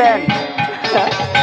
দিলেন।